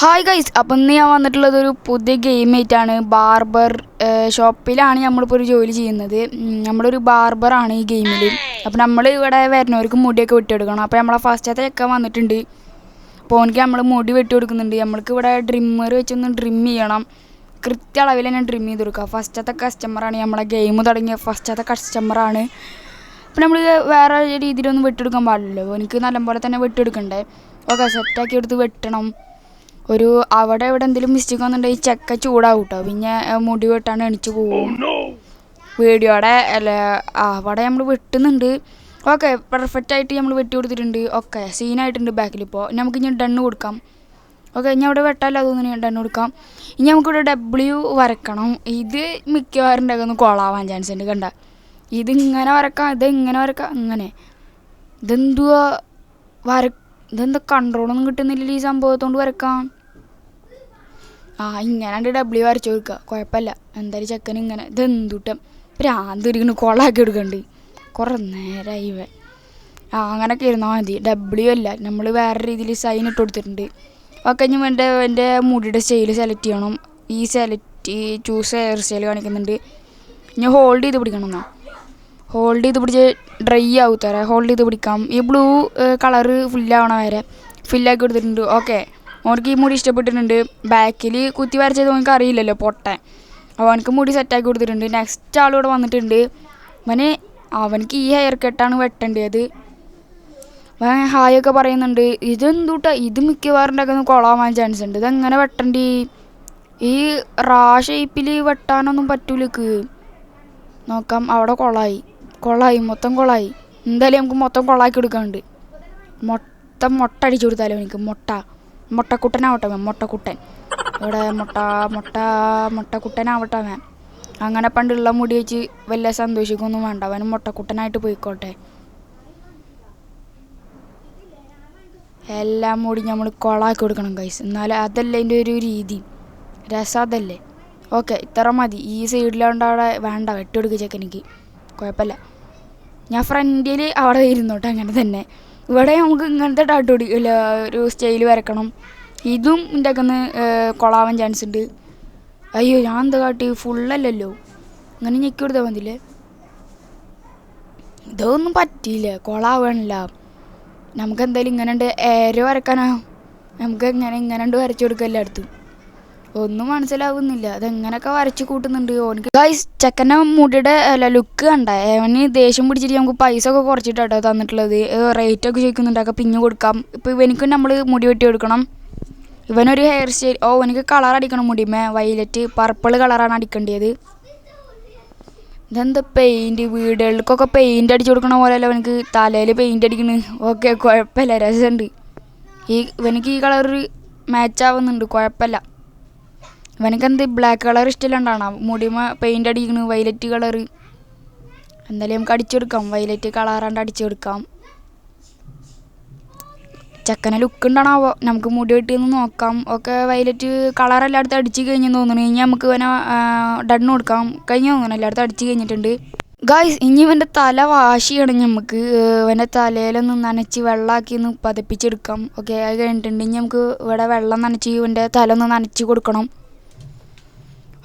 Hi guys അപ്പം ഇന്ന് ഞാൻ വന്നിട്ടുള്ളത് ഒരു പുതിയ ഗെയിം ആയിട്ടാണ് ബാർബർ ഷോപ്പിലാണ് നമ്മളിപ്പോൾ ഒരു ജോലി ചെയ്യുന്നത്. നമ്മളൊരു ബാർബറാണ് ഈ ഗെയിമിൽ അപ്പം നമ്മൾ ഇവിടെ വരുന്നവർക്ക് മുടിയൊക്കെ വെട്ടിയെടുക്കണം. അപ്പോൾ നമ്മളെ ഫസ്റ്റത്തെ ഒക്കെ വന്നിട്ടുണ്ട്. അപ്പോൾ എനിക്ക് നമ്മൾ മുടി വെട്ടി കൊടുക്കുന്നുണ്ട് നമ്മൾക്ക് ഇവിടെ ഡ്രിമ്മർ വെച്ചൊന്ന് ഡ്രിം ചെയ്യണം. കൃത്യ അളവിൽ തന്നെ ഡ്രിം ചെയ്ത് കൊടുക്കുക. ഫസ്റ്റത്തെ കസ്റ്റമറാണ് നമ്മളെ ഗെയിം തുടങ്ങിയ ഫസ്റ്റത്തെ കസ്റ്റമറാണ് അപ്പം നമ്മൾ വേറെ രീതിയിലൊന്നും വെട്ടിയെടുക്കാൻ പാടില്ലല്ലോ. എനിക്ക് നല്ലപോലെ തന്നെ വെട്ടിയെടുക്കണ്ടേ. ഓക്കെ സെറ്റാക്കി എടുത്ത് വെട്ടണം. ഒരു അവിടെ ഇവിടെ എന്തെങ്കിലും മിസ്റ്റേക്ക് വന്നിട്ടുണ്ടെങ്കിൽ ചെക്ക ചൂടാവും കേട്ടോ പിന്നെ മുടി വെട്ടാണ്ട് എണിച്ച് പോവും. വീഡിയോടെ അല്ല അവിടെ നമ്മൾ വെട്ടുന്നുണ്ട്. ഓക്കെ പെർഫെക്റ്റ് ആയിട്ട് നമ്മൾ വെട്ടി കൊടുത്തിട്ടുണ്ട്. ഓക്കെ സീനായിട്ടുണ്ട് ബാക്കിൽ ഇപ്പോൾ നമുക്ക് ഇനി ഡണ്ണ് കൊടുക്കാം. ഓക്കെ ഇനി അവിടെ വെട്ടാലോ അതൊന്നും ഇനി ഡണ്ണ് കൊടുക്കാം. ഇനി നമുക്കിവിടെ ഡബ്ല്യു വരക്കണം. ഇത് മിക്കവാറും ഉണ്ടാക്കുന്ന കൊളാവാൻ ചാൻസ് ഉണ്ട് കണ്ട. ഇത് ഇങ്ങനെ വരക്കാം ഇത് ഇങ്ങനെ വരക്കാം അങ്ങനെ. ഇതെന്തുവാ വര ഇതെന്താ കൺട്രോളൊന്നും കിട്ടുന്നില്ല ഈ സംഭവത്തോണ്ട് വരക്കാം ആ ഇങ്ങനെ ഡബ്ല്യു വരച്ചു കൊടുക്കുക കുഴപ്പമില്ല. എന്തായാലും ചെക്കൻ ഇങ്ങനെ ഇതെന്തുട്ടം. ഭ്രാന്തിരിക്കണ് കൊളാക്കി എടുക്കണ്ട് കുറേ നേരമായി ഇവൻ. ആ അങ്ങനെയൊക്കെ ഇരുന്നാൽ മതി. ഡബ്ല്യു അല്ല. നമ്മൾ വേറെ രീതിയിൽ സൈൻ ഇട്ട് കൊടുത്തിട്ടുണ്ട്. ഓക്കെ ഞാൻ എന്റെ എന്റെ മുടിയുടെ സ്റ്റൈൽ സെലക്ട് ചെയ്യണം. ഈ സെലക്ട് ഈ ചൂസ് ഹെയർ സ്റ്റൈൽ കാണിക്കുന്നുണ്ട്. ഞാൻ ഹോൾഡ് ചെയ്ത് പിടിക്കണം എന്നാ. ഹോൾഡ് ചെയ്ത് പിടിച്ച് ഡ്രൈ ആവും തരാം ഹോൾഡ് ചെയ്ത് പിടിക്കാം. ഈ ബ്ലൂ കളറ് ഫില്ലാവണ വരെ. ഫില്ലാക്കി കൊടുത്തിട്ടുണ്ട്. ഓക്കെ ഓനക്ക് ഈ മുടി ഇഷ്ടപ്പെട്ടിട്ടുണ്ട്. ബാക്കിൽ കുത്തി വരച്ചത് ഓനക്ക് അറിയില്ലല്ലോ പൊട്ടാൻ. അപ്പോൾ അവനക്ക് മുടി സെറ്റാക്കി കൊടുത്തിട്ടുണ്ട്. നെക്സ്റ്റ് ആളിവിടെ വന്നിട്ടുണ്ട്. അവന് അവനക്ക് ഈ ഹെയർ കട്ടാണ് വെട്ടേണ്ടത്. അവൻ ഹായ് ഒക്കെ പറയുന്നുണ്ട്. ഇതെന്തൂട്ടാ ഇത് മിക്കവാറും ഉണ്ടാക്കുന്ന കൊളാവാൻ ചാൻസ് ഉണ്ട്. ഇതെങ്ങനെ വെട്ടണ്ടി? ഈ റാ ഷേപ്പിൽ വെട്ടാനൊന്നും പറ്റൂലക്ക് നോക്കാം അവിടെ കൊളായി. കൊളായി മൊത്തം കൊളായി. എന്തായാലും നമുക്ക് മൊത്തം കൊളാക്കി കൊടുക്കാനുണ്ട് മൊത്തം മുട്ട അടിച്ചു കൊടുത്താലോ എനിക്ക് മുട്ട. മുട്ടക്കുട്ടനാവട്ടെ മാം മുട്ടക്കുട്ടൻ. ഇവിടെ മുട്ട മുട്ട മുട്ടക്കുട്ടനാവട്ടെ മാം അങ്ങനെ പണ്ടുള്ള മുടി വെച്ച് വല്ല സന്തോഷിക്കൊന്നും വേണ്ട അവന് മുട്ടക്കുട്ടനായിട്ട് പോയിക്കോട്ടെ. എല്ലാം മുടി നമ്മൾ കൊളാക്കി കൊടുക്കണം കൈസ് എന്നാലും അതല്ലേ എന്റെ ഒരു രീതി. രസം അതല്ലേ. ഓക്കെ ഇത്ര മതി. ഈ സൈഡിലാണ്ട് അവിടെ വേണ്ട വെട്ടി കൊടുക്കുക ചെക്കനിക്ക്. കുഴപ്പമില്ല. ഞാൻ ഫ്രണ്ടിൽ അവിടെ ഇരുന്നോട്ടെ അങ്ങനെ തന്നെ. ഇവിടെ നമുക്ക് ഇങ്ങനത്തെ ടാട്ടോടി ഇല്ല ഒരു സ്റ്റൈൽ വരക്കണം. ഇതും ഒക്കെ കൊളാവാൻ ചാൻസ് ഉണ്ട്. അയ്യോ ഞാൻ എന്താ കാട്ടി? ഫുള്ളല്ലല്ലോ അങ്ങനെ ഞെക്കി കൊടുത്താൽ മതില്ലേ? ഇതൊന്നും പറ്റിയില്ല. കൊളാവണില്ല നമുക്ക് എന്തായാലും ഇങ്ങനെ ഉണ്ട് ഏരോ വരക്കാനാ. നമുക്ക് ഇങ്ങനെ ഇങ്ങനെ ഉണ്ട് വരച്ചു കൊടുക്കുക എല്ലായിടത്തും ഒന്നും മനസ്സിലാവുന്നില്ല. അതെങ്ങനെയൊക്കെ വരച്ച് കൂട്ടുന്നുണ്ട് ഓനക്ക് ഗൈസ് ചെക്കന്റെ മുടിയുടെ അല്ല ലുക്ക് കണ്ട. അവന് ദേഷ്യം പിടിച്ചിട്ട് നമുക്ക് പൈസ ഒക്കെ കുറച്ചിട്ടാട്ടോ തന്നിട്ടുള്ളത്. റേറ്റ് ഒക്കെ ചോദിക്കുന്നുണ്ട്. അതൊക്കെ പിന്നെ കൊടുക്കാം. ഇപ്പോൾ ഇവനിക്ക് നമ്മൾ മുടി വെട്ടി കൊടുക്കണം. ഇവനൊരു ഹെയർ സ്റ്റൈൽ ഓ എനിക്ക് കളർ അടിക്കണം മുടിമേ. വൈലറ്റ് പർപ്പിൾ കളറാണ് അടിക്കേണ്ടത്. ഇതെന്താ പെയിന്റ് വീടുകൾക്കൊക്കെ പെയിന്റ് അടിച്ചു കൊടുക്കണ പോലെയല്ല എനിക്ക് തലയിൽ പെയിന്റ് അടിക്കണ്. ഓക്കെ കുഴപ്പമില്ല. രസമുണ്ട്. ഈ ഇവനക്ക് ഈ കളർ മാച്ച് ആവുന്നുണ്ട്. കുഴപ്പമില്ല. ഇവനക്ക് എന്ത് ബ്ലാക്ക് കളർ ഇഷ്ടമില്ലാണ്ടാണ് മുടിമ പെയിന്റ് അടിക്കണ് വൈലറ്റ് കളർ എന്തായാലും നമുക്ക് അടിച്ചെടുക്കാം. വൈലറ്റ് കളറാണ്ട് അടിച്ചെടുക്കാം. ചെക്കനെ ലുക്ക് ഉണ്ടാണാവോ? നമുക്ക് മുടി വെട്ടിയൊന്ന് നോക്കാം. ഒക്കെ വൈലറ്റ് കളർ എല്ലായിടത്തും അടിച്ച് കഴിഞ്ഞെന്ന് തോന്നുന്നു. ഇനി നമുക്ക് ഇവനെ ഡണ്ണ് കൊടുക്കാം. കഴിഞ്ഞു തോന്നുന്നു. എല്ലായിടത്തും അടിച്ച് കഴിഞ്ഞിട്ടുണ്ട്. ഗായ്സ് ഇനി ഇവന്റെ തല വാഷ് ചെയ്യണം നമുക്ക് ഇവന്റെ തലയിലൊന്ന് നനച്ച് വെള്ളമാക്കി ഒന്ന് പതപ്പിച്ചെടുക്കാം. ഓക്കെ അത് കഴിഞ്ഞിട്ടുണ്ട്. ഇനി നമുക്ക് ഇവിടെ വെള്ളം നനച്ച് ഇവന്റെ തല ഒന്ന് നനച്ച് കൊടുക്കണം.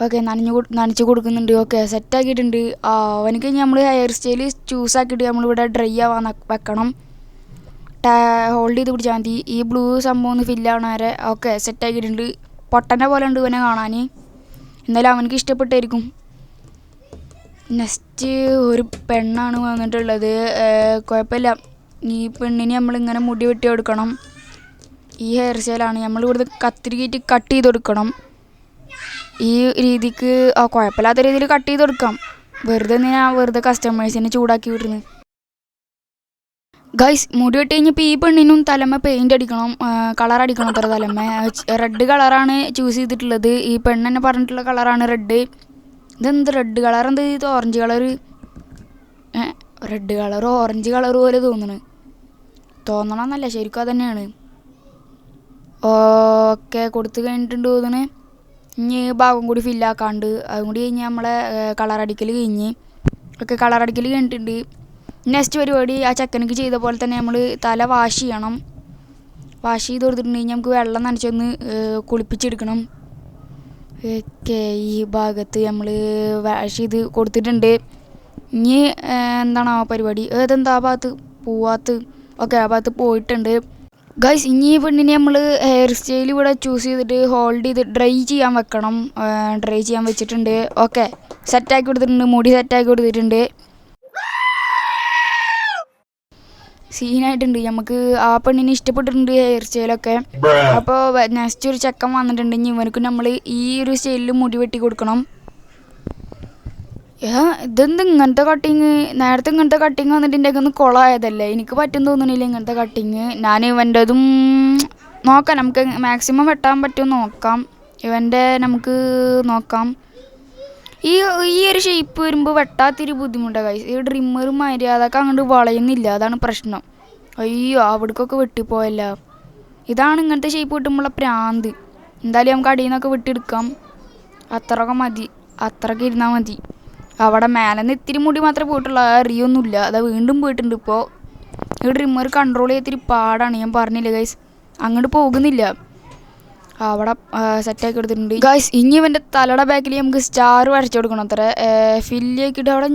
ഓക്കെ നനഞ്ഞു നനച്ച് കൊടുക്കുന്നുണ്ട് ഓക്കെ സെറ്റാക്കിയിട്ടുണ്ട് അവനക്ക് നമ്മൾ ഹെയർ സ്റ്റൈൽ ചൂസ് ആക്കിയിട്ട് നമ്മളിവിടെ ഡ്രൈ ആവാൻ വെക്കണം. ഹോൾഡ് ചെയ്ത് പിടിച്ചാൽ മതി. ഈ ബ്ലൂ സംഭവം ഒന്ന് ഫില്ലാവണ വരെ ഓക്കെ സെറ്റാക്കിയിട്ടുണ്ട് പൊട്ടന്റെ പോലെ ഉണ്ട് ഇവനെ കാണാൻ എന്തായാലും അവനക്ക് ഇഷ്ടപ്പെട്ടായിരിക്കും. നെക്സ്റ്റ് ഒരു പെണ്ണാണ് വന്നിട്ടുള്ളത്. കുഴപ്പമില്ല. ഈ പെണ്ണിന് നമ്മളിങ്ങനെ മുടി വെട്ടി കൊടുക്കണം. ഈ ഹെയർ സ്റ്റൈലാണ് നമ്മളിവിടുന്ന് കത്തിരിക്കിട്ട് കട്ട് ചെയ്ത് കൊടുക്കണം. ഈ രീതിക്ക് ആ കുഴപ്പമില്ലാത്ത രീതിയിൽ കട്ട് ചെയ്ത് കൊടുക്കാം. വെറുതെ ഞാൻ വെറുതെ കസ്റ്റമേഴ്സിനെ ചൂടാക്കി വിടുന്നു ഗൈസ് മുടി വെട്ടി കഴിഞ്ഞപ്പോൾ ഈ പെണ്ണിനും തലമ്മ പെയിന്റ് അടിക്കണം കളർ അടിക്കണം അത്ര തലമ്മ. റെഡ് കളറാണ് ചൂസ് ചെയ്തിട്ടുള്ളത്. ഈ പെണ്ണ് തന്നെ പറഞ്ഞിട്ടുള്ള കളറാണ് റെഡ് ഇതെന്ത് റെഡ് കളർ എന്ത് ഇത് orange colour red colour orange colour പോലെ തോന്നണ് തോന്നണമെന്നല്ല ശരിക്കും അത് തന്നെയാണ്. ഓക്കെ കൊടുത്തു കഴിഞ്ഞിട്ടുണ്ട് തോന്നണ് ഇനി ഭാഗം കൂടി ഫില്ലാക്കാണ്ട് അതും കൂടി കഴിഞ്ഞ് നമ്മളെ കളർ അടിക്കൽ കഴിഞ്ഞ് ഒക്കെ കളർ അടിക്കൽ കഴിഞ്ഞിട്ടുണ്ട്. നെക്സ്റ്റ് പരിപാടി ആ ചക്കനക്ക് ചെയ്ത പോലെ തന്നെ നമ്മൾ തല വാഷ് ചെയ്യണം. വാഷ് ചെയ്ത് കൊടുത്തിട്ടുണ്ടെങ്കിൽ നമുക്ക് വെള്ളം നനച്ചൊന്ന് കുളിപ്പിച്ചെടുക്കണം. ഒക്കെ ഈ ഭാഗത്ത് നമ്മൾ വാഷ് ചെയ്ത് കൊടുത്തിട്ടുണ്ട്. ഇനി എന്താണ് ആ പരിപാടി? ഏതെന്താ ആ ഭാഗത്ത്? പോവാത്ത്. ഓക്കെ ആ ഭാഗത്ത് പോയിട്ടുണ്ട്. ഗൈസ് ഇനി ഈ പെണ്ണിനെ നമ്മൾ ഹെയർ സ്റ്റൈൽ ഇവിടെ ചൂസ് ചെയ്തിട്ട് ഹോൾഡ് ചെയ്ത് ഡ്രൈ ചെയ്യാൻ വെക്കണം. ഡ്രൈ ചെയ്യാൻ വെച്ചിട്ടുണ്ട്. ഓക്കെ സെറ്റാക്കി കൊടുത്തിട്ടുണ്ട്. മുടി സെറ്റാക്കി കൊടുത്തിട്ടുണ്ട്. സീനായിട്ടുണ്ട് നമുക്ക് ആ പെണ്ണിനെ ഇഷ്ടപ്പെട്ടിട്ടുണ്ട് ഹെയർ സ്റ്റൈലൊക്കെ അപ്പോൾ നെക്സ്റ്റ് ഒരു ചെക്കൻ വന്നിട്ടുണ്ടെങ്കിൽ ഇനി ഇവനക്ക് നമ്മൾ ഈ ഒരു സ്റ്റൈലിൽ മുടി വെട്ടി കൊടുക്കണം. ഇതെന്ത് ഇങ്ങനത്തെ കട്ടിങ് നേരത്തെ ഇങ്ങനത്തെ കട്ടിങ് വന്നിട്ട് എന്റെ ഒന്ന് കുളമായതല്ലേ എനിക്ക് പറ്റും തോന്നണില്ല ഇങ്ങനത്തെ കട്ടിങ് ഞാൻ ഇവന്റെതും നോക്കാം. നമുക്ക് മാക്സിമം വെട്ടാൻ പറ്റും നോക്കാം. ഇവന്റെ നമുക്ക് നോക്കാം. ഈ ഈ ഒരു ഷേപ്പ് വരുമ്പോൾ വെട്ടാത്തിരി ബുദ്ധിമുട്ടാണ് കൈ ഈ ഡ്രിമ്മറും മാതിരി അതൊക്കെ അങ്ങോട്ട് വളയുന്നില്ല. അതാണ് പ്രശ്നം. അയ്യോ അവിടേക്കൊക്കെ വെട്ടിപ്പോയല്ല. ഇതാണ് ഇങ്ങനത്തെ ഷേപ്പ് കിട്ടുമ്പോഴുള്ള പ്രാന്ത്. എന്തായാലും നമുക്ക് അടിയിൽ നിന്നൊക്കെ വെട്ടിയെടുക്കാം. അത്രയൊക്കെ മതി. അത്രയ്ക്ക് ഇരുന്നാൽ മതി. അവിടെ മേലെ നിന്ന് ഇത്തിരി മുടി മാത്രമേ പോയിട്ടുള്ളൂ. ആ അറിയൊന്നുമില്ല അത് വീണ്ടും പോയിട്ടുണ്ട് ഇപ്പോൾ ഈ ഡ്രിമ്മർ കൺട്രോൾ ചെയ്യത്തിരി പാടാണ്. ഞാൻ പറഞ്ഞില്ല ഗൈസ് അങ്ങോട്ട് പോകുന്നില്ല. അവിടെ സെറ്റാക്കി എടുത്തിട്ടുണ്ട്. ഗൈസ് ഇനി ഇവന്റെ തലയുടെ ബാക്കിൽ നമുക്ക് സ്റ്റാർ വരച്ചു കൊടുക്കണം. അത്ര ഫില്ലിയാക്കിയിട്ട് അവിടെ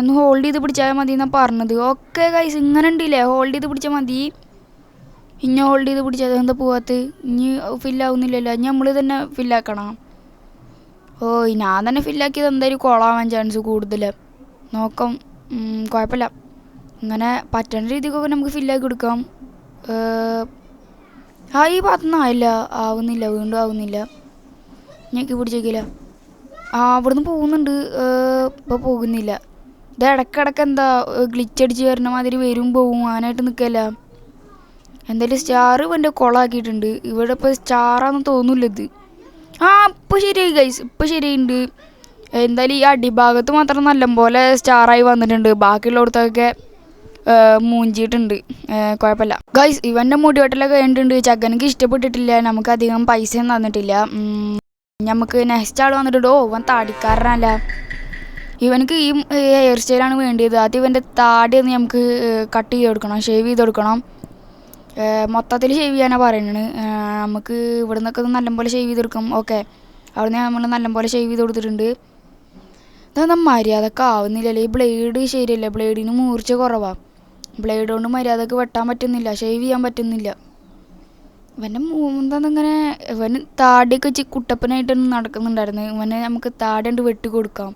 ഒന്ന് ഹോൾഡ് ചെയ്ത് പിടിച്ചാൽ മതി എന്നാണ് പറഞ്ഞത്. ഓക്കെ ഗൈസ് ഇങ്ങനെ ഉണ്ടല്ലേ? ഹോൾഡ് ചെയ്ത് പിടിച്ചാൽ മതി. ഇനി ഹോൾഡ് ചെയ്ത് പിടിച്ചാൽ എന്താ പോകാത്ത ഇനി ഫില്ലാവുന്നില്ലല്ലോ ഇനി നമ്മൾ തന്നെ ഫില്ലാക്കണം ഓ ഞാൻ തന്നെ ഫില്ലാക്കിയത് എന്തായാലും കോളാവാൻ ചാൻസ് കൂടുതൽ നോക്കാം. കുഴപ്പമില്ല ഇങ്ങനെ പറ്റുന്ന രീതിക്കൊക്കെ നമുക്ക് ഫില്ലാക്കി കൊടുക്കാം ആ ഈ ഭാഗത്തുനിന്ന് ആയില്ല. ആവുന്നില്ല വീണ്ടും ആവുന്നില്ല. ഞെക്കി പിടിച്ചേക്കില്ല ആ അവിടുന്ന് പോകുന്നുണ്ട്. ഇപ്പോൾ പോകുന്നില്ല. ഇത് ഇടക്കിടക്ക് എന്താ ഗ്ലിച്ച് അടിച്ച് വരുന്ന മാതിരി വരും പോവും ആനായിട്ട് നിൽക്കല്ല എന്തായാലും സ്റ്റാർ ഇവന്റെ കുളമാക്കിയിട്ടുണ്ട് ഇവിടെ ഇപ്പോൾ സ്റ്റാറാന്ന് തോന്നില്ല ഇത്. ആ ഇപ്പോൾ ശരിയായി ഗൈസ് ഇപ്പോൾ ശരിയുണ്ട്. എന്തായാലും ഈ അടിഭാഗത്ത് മാത്രം നല്ലപോലെ സ്റ്റാറായി വന്നിട്ടുണ്ട്. ബാക്കിയുള്ളിടത്തൊക്കെ മൂഞ്ചിയിട്ടുണ്ട്. കുഴപ്പമില്ല. ഗൈസ് ഇവന്റെ മുടിവെട്ടലൊക്കെ കഴിഞ്ഞിട്ടുണ്ട്. ചക്കനക്ക് ഇഷ്ടപ്പെട്ടിട്ടില്ല. നമുക്ക് അധികം പൈസയൊന്നും തന്നിട്ടില്ല. നമുക്ക് നെക്സ്റ്റ് ആൾ വന്നിട്ടുണ്ട്. ഓ ഇവൻ താടിക്കാരനല്ല ഇവനക്ക് ഈ ഹെയർ സ്റ്റൈലാണ് വേണ്ടിയത്. ആദ്യം ഇവന്റെ താടി ഒന്ന് നമുക്ക് കട്ട് ചെയ്ത് കൊടുക്കണം. ഷേവ് ചെയ്ത് കൊടുക്കണം. മൊത്തത്തിൽ ഷേവ് ചെയ്യാനാണ് പറയുന്നത് നമുക്ക് ഇവിടെ നിന്നൊക്കെ നല്ലപോലെ ഷേവ് ചെയ്ത് കൊടുക്കും. ഓക്കെ നിന്ന് നമ്മൾ നല്ലപോലെ ഷേവ് ചെയ്ത് കൊടുത്തിട്ടുണ്ട്. ഇതെന്താ മര്യാദയ്ക്ക് ആവുന്നില്ലല്ലേ ഈ ബ്ലേഡ് ശരിയല്ല. ബ്ലേഡിന് മൂർച്ച കുറവാണ് ബ്ലേഡ് കൊണ്ട് മര്യാദയ്ക്ക് വെട്ടാൻ പറ്റുന്നില്ല. ഷേവ് ചെയ്യാൻ പറ്റുന്നില്ല. ഇവന്റെ മൂന്നെങ്ങനെ ഇവൻ താടിയൊക്കെ വെച്ച് കുട്ടപ്പനായിട്ടൊന്നും നടക്കുന്നുണ്ടായിരുന്നു. ഇവനെ നമുക്ക് താടി കണ്ട് വെട്ടി കൊടുക്കാം.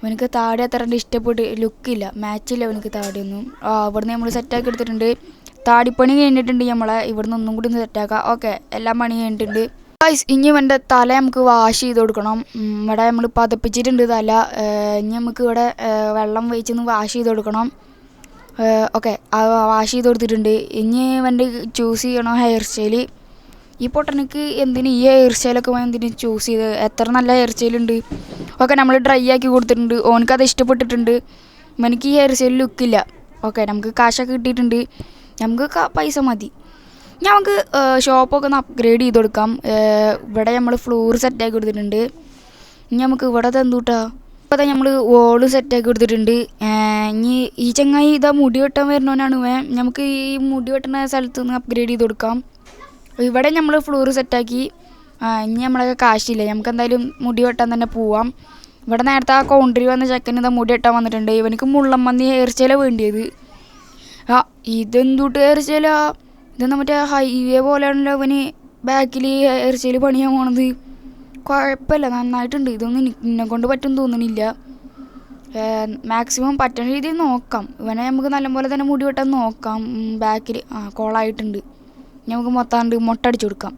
ഇവനക്ക് താടി അത്ര ഇഷ്ടപ്പെട്ട് ലുക്കില്ല മാച്ചില്ല അവനക്ക് താടിയൊന്നും. ആ ഇവിടുന്ന് നമ്മൾ സെറ്റാക്കി എടുത്തിട്ടുണ്ട്. താടിപ്പണി കഴിഞ്ഞിട്ടുണ്ട് നമ്മളെ. ഇവിടുന്ന് ഒന്നും കൂടി ഒന്ന് സെറ്റാക്കാം. ഓക്കെ എല്ലാം പണി കഴിഞ്ഞിട്ടുണ്ട്. ഗൈസ് ഇനി ഇവന്റെ തല നമുക്ക് വാഷ് ചെയ്ത് കൊടുക്കണം. ഇവിടെ നമ്മൾ പതപ്പിച്ചിട്ടുണ്ട് തല. ഇനി നമുക്ക് ഇവിടെ വെള്ളം വെച്ചൊന്ന് വാഷ് ചെയ്ത് കൊടുക്കണം. ഓക്കെ വാഷ് ചെയ്ത് കൊടുത്തിട്ടുണ്ട്. ഇനി ഇവന്റെ ചൂസ് ചെയ്യണം ഹെയർ സ്റ്റൈൽ ഈ പൊട്ടനക്ക് എന്തിന് ഈ ഹെയർ സ്റ്റൈലൊക്കെ എന്തിന് ചൂസ് ചെയ്ത്? എത്ര നല്ല ഹെയർ സ്റ്റൈലുണ്ട് ഓക്കെ നമ്മൾ ഡ്രൈ ആക്കി കൊടുത്തിട്ടുണ്ട്. ഓനക്ക് ഇഷ്ടപ്പെട്ടിട്ടുണ്ട്. എനിക്ക് ഈ ഹെയർ സ്റ്റൈൽ ലുക്കില്ല ഓക്കെ നമുക്ക് കാശൊക്കെ കിട്ടിയിട്ടുണ്ട്. നമുക്ക് പൈസ മതി. ഞമ്മക്ക് നമുക്ക് ഷോപ്പൊക്കെ ഒന്ന് അപ്ഗ്രേഡ് ചെയ്ത് കൊടുക്കാം. ഇവിടെ നമ്മൾ ഫ്ലോർ സെറ്റാക്കി കൊടുത്തിട്ടുണ്ട്. ഇനി നമുക്ക് ഇവിടെ തന്നൂട്ടാ ഇപ്പോൾ തന്നെ നമ്മൾ വോൾ സെറ്റാക്കി കൊടുത്തിട്ടുണ്ട്. ഇനി ഈ ചങ്ങായി ഇതാ മുടി വെട്ടാൻ വരുന്നവനാണ് വേ നമുക്ക് ഈ മുടി വെട്ടുന്ന സ്ഥലത്ത് നിന്ന് അപ്ഗ്രേഡ് ചെയ്ത് കൊടുക്കാം. ഇവിടെ നമ്മൾ ഫ്ലോർ സെറ്റാക്കി ഇനി നമ്മളൊക്കെ കാശില്ല? നമുക്ക് എന്തായാലും മുടി വെട്ടാൻ തന്നെ പോവാം. ഇവിടെ നേരത്തെ ആ കൗണ്ടറിൽ വന്ന ചെക്കൻ ഇതാ മുടി വെട്ടാൻ വന്നിട്ടുണ്ട്. ഇവനക്ക് മുള്ളമ്മന്തി ഹെയർ സ്റ്റൈലാണ് വേണ്ടിയത്. ആ ഇതെന്തുട്ട് ഹെയർ സ്റ്റൈലാ ഇതെന്നാ മറ്റേ ഹൈവേ പോലെയാണല്ലോ അവന് ബാക്കിൽ ഹെയർ പണിയാൻ പോണത്. കുഴപ്പമില്ല നന്നായിട്ടുണ്ട്. ഇതൊന്നും എന്നെ കൊണ്ട് പറ്റും തോന്നണില്ല മാക്സിമം പറ്റുന്ന രീതിയിൽ നോക്കാം. ഇവനെ നമുക്ക് നല്ലപോലെ തന്നെ മുടി വെട്ടാൻ നോക്കാം. ബാക്കിൽ ആ കുളമായിട്ടുണ്ട് നമുക്ക് മൊത്താണ്ട് മുട്ട അടിച്ചു കൊടുക്കാം.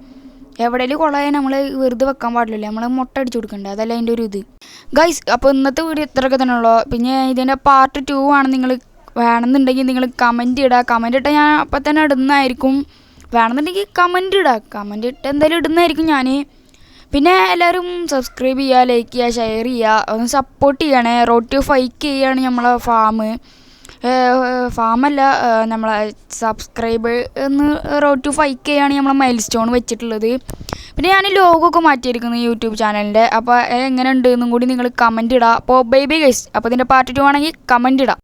എവിടെയെങ്കിലും കൊളായാൽ നമ്മൾ വെറുതെ വെക്കാൻ പാടില്ലല്ലോ. നമ്മൾ മുട്ട അടിച്ചു കൊടുക്കണ്ടേ? അതല്ല അതിന്റെ ഒരു ഇത്. ഗൈസ് അപ്പോൾ ഇന്നത്തെ വീഡിയോ ഇത്രയൊക്കെ തന്നെ ഉള്ളൂ. പിന്നെ ഇതിന്റെ പാർട്ട് ടു ആണ് നിങ്ങൾ വേണമെന്നുണ്ടെങ്കിൽ നിങ്ങൾ കമന്റ് ഇടുക കമന്റ് ഇട്ടാൽ ഞാൻ അപ്പം തന്നെ ഇടുന്നതായിരിക്കും. വേണമെന്നുണ്ടെങ്കിൽ കമന്റ് ഇടുക കമന്റ് ഇട്ട് എന്തായാലും ഇടുന്നതായിരിക്കും ഞാൻ പിന്നെ എല്ലാവരും സബ്സ്ക്രൈബ് ചെയ്യുക ലൈക്ക് ചെയ്യുക ഷെയർ ചെയ്യുക. ഒന്ന് സപ്പോർട്ട് ചെയ്യണേ. റോഡ് ടു ഫൈക്ക് ചെയ്യാണ് നമ്മളെ ഫാം ഫാമല്ല നമ്മളെ സബ്സ്ക്രൈബ് എന്ന് റോഡ് ടു ഫൈക്ക് ചെയ്യാണ് നമ്മളെ മൈൽ സ്റ്റോൺ വെച്ചിട്ടുള്ളത്. പിന്നെ ഞാൻ ലോഗൊക്കെ മാറ്റിയിരിക്കുന്നു യൂട്യൂബ് ചാനലിന്റെ അപ്പോൾ എങ്ങനെ ഉണ്ട് എന്നും കൂടി നിങ്ങൾ കമന്റ് ഇടുക അപ്പോൾ ബേബി ഗൈസ് അപ്പോൾ ഇതിന്റെ പാർട്ട് ടു ആണെങ്കിൽ കമന്റ് ഇടാം.